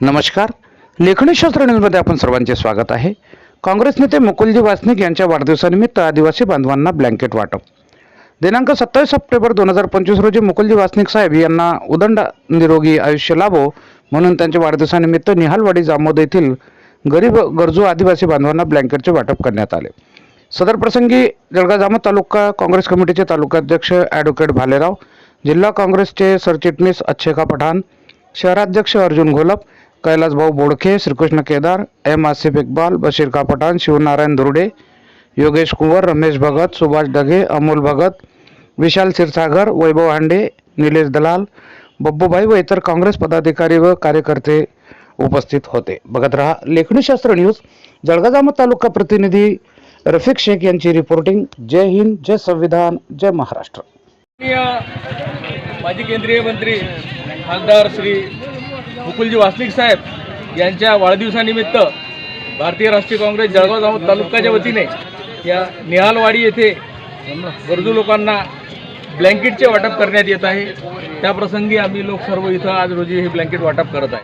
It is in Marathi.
नमस्कार. लेखणीशास्त्र न्यूजमध्ये आपण सर्वांचे स्वागत आहे. काँग्रेस नेते मुकुलजी वासनिक यांच्या वाढदिवसानिमित्त आदिवासी बांधवांना ब्लँकेट वाटप. दिनांक सत्तावीस सप्टेंबर दोन हजार पंचवीस रोजी मुकुलजी वासनिक साहेब यांना उदंड निरोगी आयुष्य लाभो म्हणून त्यांच्या वाढदिवसानिमित्त निहालवाडी जामोद येथील गरीब गरजू आदिवासी बांधवांना ब्लँकेटचे वाटप करण्यात आले. सदर प्रसंगी जळगाव जामोद तालुका काँग्रेस कमिटीचे तालुकाध्यक्ष ॲडव्होकेट भालेराव जिल्हा काँग्रेसचे सरचिटणीस अक्षेखा पठाण शहराध्यक्ष अर्जुन घोलप कैलासभाऊ बोडखे श्रीकृष्ण केदार एम आसिफ इक्बाल बशीर कापटान शिवनारायण धुर्डे योगेश कुंवर रमेश भगत सुभाष ढगे अमोल भगत विशाल क्षीरसागर वैभव हांडे निलेश दलाल बब्बूभाई व इतर काँग्रेस पदाधिकारी व कार्यकर्ते उपस्थित होते. बघत रहा लेखणीशास्त्र न्यूज जळगाव तालुका प्रतिनिधी रफिक शेख यांची रिपोर्टिंग जय हिंद जय संविधान जय महाराष्ट्र. माजी केंद्रीय मंत्री खासदार श्री मुकुलजी वासनिक साहेब यांच्या वाढदिवसानिमित्त भारतीय राष्ट्रीय काँग्रेस जळगाव जामोद तालुक्याच्या वतीने या निहालवाडी येथे गरजू लोकांना ब्लँकेटचे वाटप करण्यात येत आहे. त्याप्रसंगी आम्ही लोक सर्व इथं आज रोजी हे ब्लँकेट वाटप करत आहे.